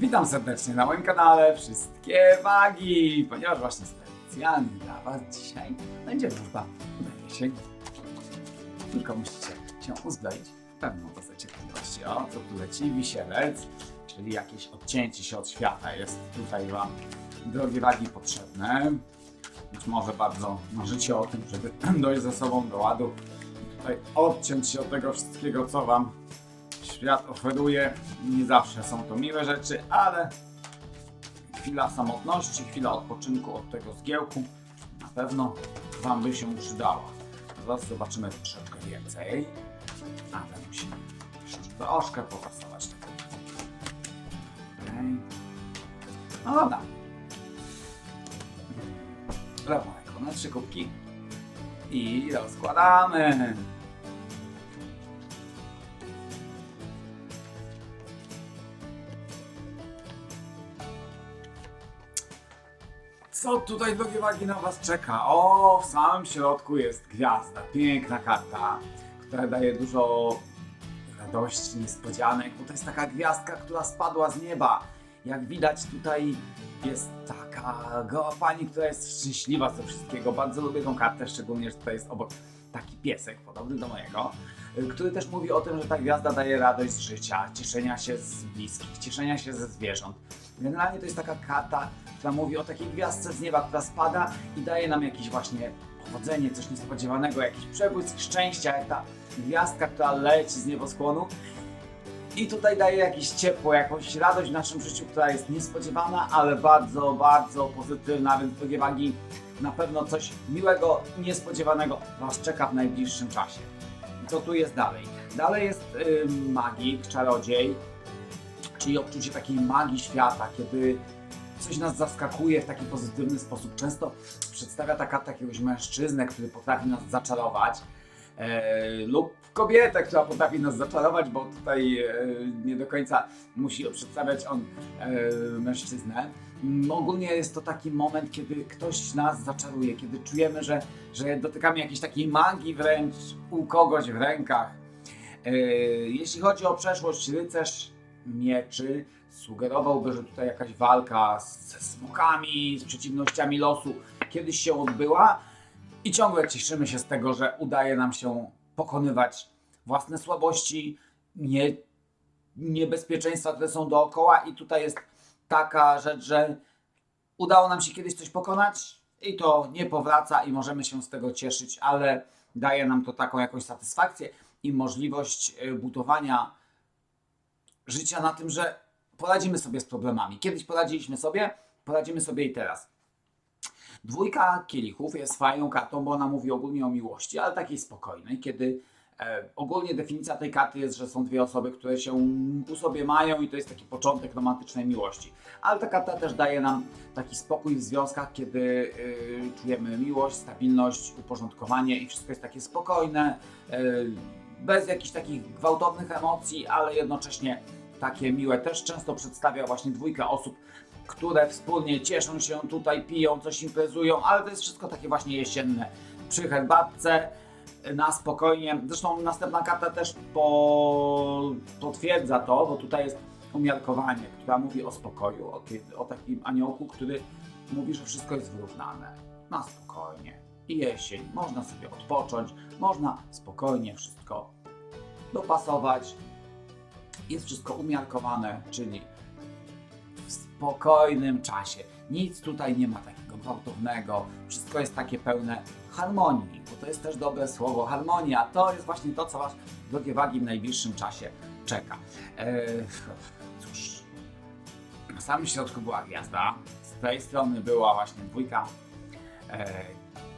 Witam serdecznie na moim kanale Wszystkie Wagi, ponieważ właśnie specjalnie dla Was dzisiaj będzie wróżba na jesień. Tylko musicie się uzbroić w pewną dozę cierpliwości. O, co tu leci? Wisielec, czyli jakieś odcięcie się od świata jest tutaj Wam, drogie wagi, potrzebne. Być może bardzo marzycie o tym, żeby dojść ze sobą do ładu. Tutaj odciąć się od tego wszystkiego, co Wam świat oferuje. Nie zawsze są to miłe rzeczy, ale chwila samotności, chwila odpoczynku od tego zgiełku na pewno Wam by się przydała. Zaraz zobaczymy troszeczkę więcej, ale musimy jeszcze troszkę popracować tego. Okej. No dobra. Lewo ręką na trzy kubki i rozkładamy. Co tutaj drogie wagi na Was czeka? O, w samym środku jest gwiazda, piękna karta, która daje dużo radości, niespodzianek, bo to jest taka gwiazdka, która spadła z nieba. Jak widać tutaj jest taka goła pani, która jest szczęśliwa ze wszystkiego. Bardzo lubię tą kartę, szczególnie, że tutaj jest obok taki piesek, podobny do mojego, który też mówi o tym, że ta gwiazda daje radość z życia, cieszenia się z bliskich, cieszenia się ze zwierząt. Generalnie to jest taka karta, która mówi o takiej gwiazdce z nieba, która spada i daje nam jakieś właśnie powodzenie, coś niespodziewanego, jakiś przebłysk szczęścia, jak ta gwiazdka, która leci z nieboskłonu. I tutaj daje jakieś ciepło, jakąś radość w naszym życiu, która jest niespodziewana, ale bardzo, bardzo pozytywna, więc drogie wagi, na pewno coś miłego, niespodziewanego Was czeka w najbliższym czasie. I co tu jest dalej? Dalej jest y, magik, czarodziej, czyli odczucie takiej magii świata, kiedy coś nas zaskakuje w taki pozytywny sposób. Często przedstawia ta karta jakiegoś mężczyznę, który potrafi nas zaczarować, e, lub kobietę, która potrafi nas zaczarować, bo tutaj e, nie do końca musi przedstawiać on e, mężczyznę. Mm, Ogólnie jest to taki moment, kiedy ktoś nas zaczaruje, kiedy czujemy, że, że dotykamy jakiejś takiej magii wręcz u kogoś w rękach. E, Jeśli chodzi o przeszłość, rycerz mieczy sugerowałby, że tutaj jakaś walka z- ze smokami, z przeciwnościami losu kiedyś się odbyła. I ciągle cieszymy się z tego, że udaje nam się pokonywać własne słabości, nie, niebezpieczeństwa, które są dookoła. I tutaj jest taka rzecz, że udało nam się kiedyś coś pokonać i to nie powraca i możemy się z tego cieszyć, ale daje nam to taką jakąś satysfakcję i możliwość y, budowania życia na tym, że poradzimy sobie z problemami. Kiedyś poradziliśmy sobie, poradzimy sobie i teraz. Dwójka kielichów jest fajną kartą, bo ona mówi ogólnie o miłości, ale takiej spokojnej, kiedy e, ogólnie definicja tej karty jest, że są dwie osoby, które się u sobie mają i to jest taki początek romantycznej miłości. Ale ta karta też daje nam taki spokój w związkach, kiedy y, czujemy miłość, stabilność, uporządkowanie i wszystko jest takie spokojne, y, bez jakichś takich gwałtownych emocji, ale jednocześnie takie miłe. Też często przedstawia właśnie dwójka osób, które wspólnie cieszą się tutaj, piją, coś imprezują, ale to jest wszystko takie właśnie jesienne. Przy herbatce, na spokojnie. Zresztą następna karta też po... potwierdza to, bo tutaj jest umiarkowanie, która mówi o spokoju, o, o takim aniołku, który mówi, że wszystko jest wyrównane. Na spokojnie. I jesień, można sobie odpocząć, można spokojnie wszystko dopasować. Jest wszystko umiarkowane, czyli w spokojnym czasie. Nic tutaj nie ma takiego gwałtownego. Wszystko jest takie pełne harmonii, bo to jest też dobre słowo harmonia. To jest właśnie to, co Was, drogie wagi, w najbliższym czasie czeka. Eee, cóż, na samym środku była gwiazda. Z tej strony była właśnie dwójka e,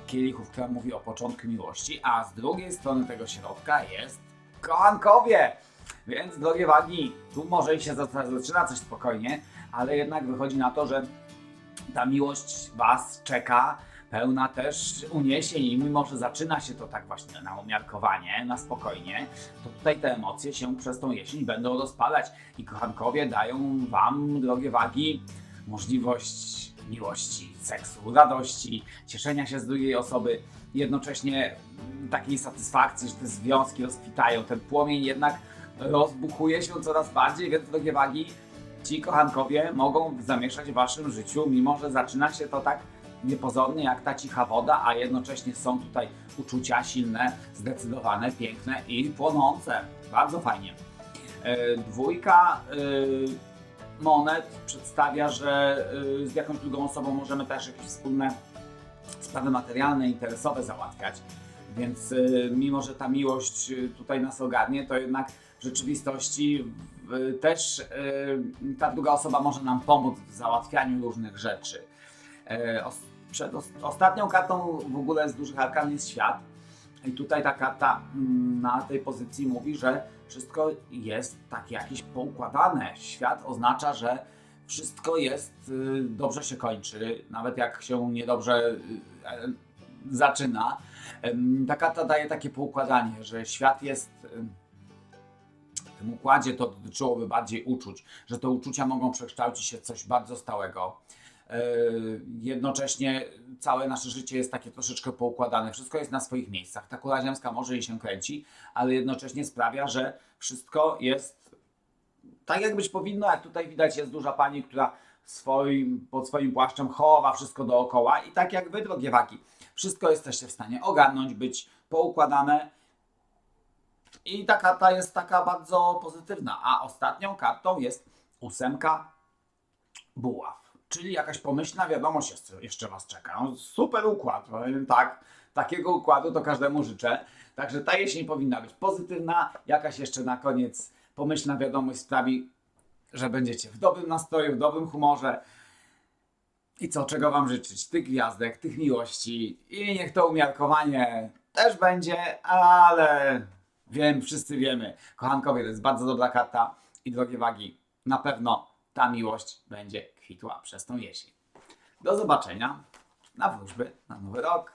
kielichów, która mówi o początku miłości, a z drugiej strony tego środka jest kochankowie. Więc drogie wagi, tu może się za- zaczyna coś spokojnie, ale jednak wychodzi na to, że ta miłość Was czeka, pełna też uniesień. I mimo, że zaczyna się to tak właśnie na umiarkowanie, na spokojnie, to tutaj te emocje się przez tą jesień będą rozpalać. I kochankowie dają Wam, drogie wagi, możliwość miłości, seksu, radości, cieszenia się z drugiej osoby, jednocześnie takiej satysfakcji, że te związki rozkwitają, ten płomień jednak rozbuchuje się coraz bardziej, więc drogie wagi, ci kochankowie mogą zamieszać w waszym życiu, mimo że zaczyna się to tak niepozornie jak ta cicha woda, a jednocześnie są tutaj uczucia silne, zdecydowane, piękne i płonące. Bardzo fajnie. E, Dwójka e, monet przedstawia, że e, z jakąś drugą osobą możemy też jakieś wspólne sprawy materialne, interesowe załatwiać. Więc mimo, że ta miłość tutaj nas ogarnie, to jednak w rzeczywistości y, też y, ta druga osoba może nam pomóc w załatwianiu różnych rzeczy. E, przed os- ostatnią kartą w ogóle z dużych arkan jest świat. I tutaj ta karta mm, na tej pozycji mówi, że wszystko jest tak jakieś poukładane. Świat oznacza, że wszystko jest, y, dobrze się kończy, nawet jak się niedobrze y, e, zaczyna. Ta karta daje takie poukładanie, że świat jest w tym układzie to dotyczyłoby bardziej uczuć, że te uczucia mogą przekształcić się w coś bardzo stałego. E, Jednocześnie całe nasze życie jest takie troszeczkę poukładane, wszystko jest na swoich miejscach. Ta kula ziemska może i się kręci, ale jednocześnie sprawia, że wszystko jest tak jak być powinno, jak tutaj widać jest duża pani, która swoim, pod swoim płaszczem chowa wszystko dookoła i tak jak wy, drogie waki, wszystko jesteście w stanie ogarnąć, być poukładane i ta karta jest taka bardzo pozytywna, a ostatnią kartą jest ósemka buław, czyli jakaś pomyślna wiadomość jeszcze, was czeka. No, super układ, powiem tak, takiego układu to każdemu życzę. Także ta jesień powinna być pozytywna, jakaś jeszcze na koniec pomyślna wiadomość sprawi, że będziecie w dobrym nastroju, w dobrym humorze. I co, czego Wam życzyć? Tych gwiazdek, tych miłości i niech to umiarkowanie też będzie, ale wiem, wszyscy wiemy. Kochankowie, to jest bardzo dobra karta i drogie wagi, na pewno ta miłość będzie kwitła przez tą jesień. Do zobaczenia na wróżby na nowy rok.